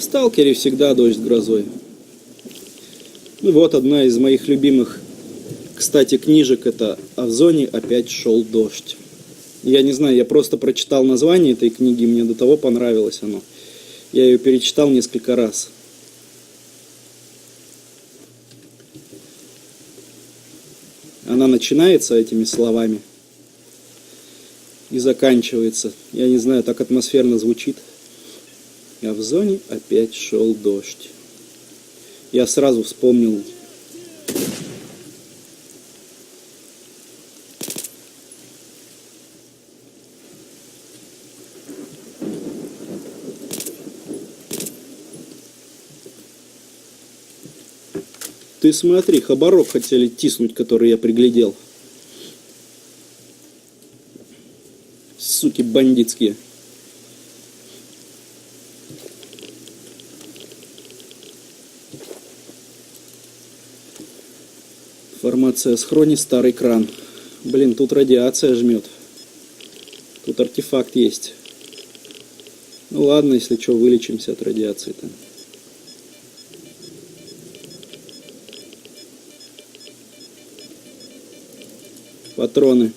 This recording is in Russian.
В Сталкере всегда дождь грозой. Ну вот одна из моих любимых, кстати, книжек это «А в зоне опять шел дождь». Я не знаю, я просто прочитал название этой книги, мне до того понравилось оно. Я ее перечитал несколько раз. Она начинается этими словами и заканчивается. Я не знаю, так атмосферно звучит. А в зоне опять шел дождь. Я сразу вспомнил Ты смотри, хабарок хотели тиснуть, который я приглядел. Суки бандитские. Формация схрони старый кран. Блин, тут радиация жмет. Тут артефакт есть. Ну ладно, если что, вылечимся от радиации-то. Патроны.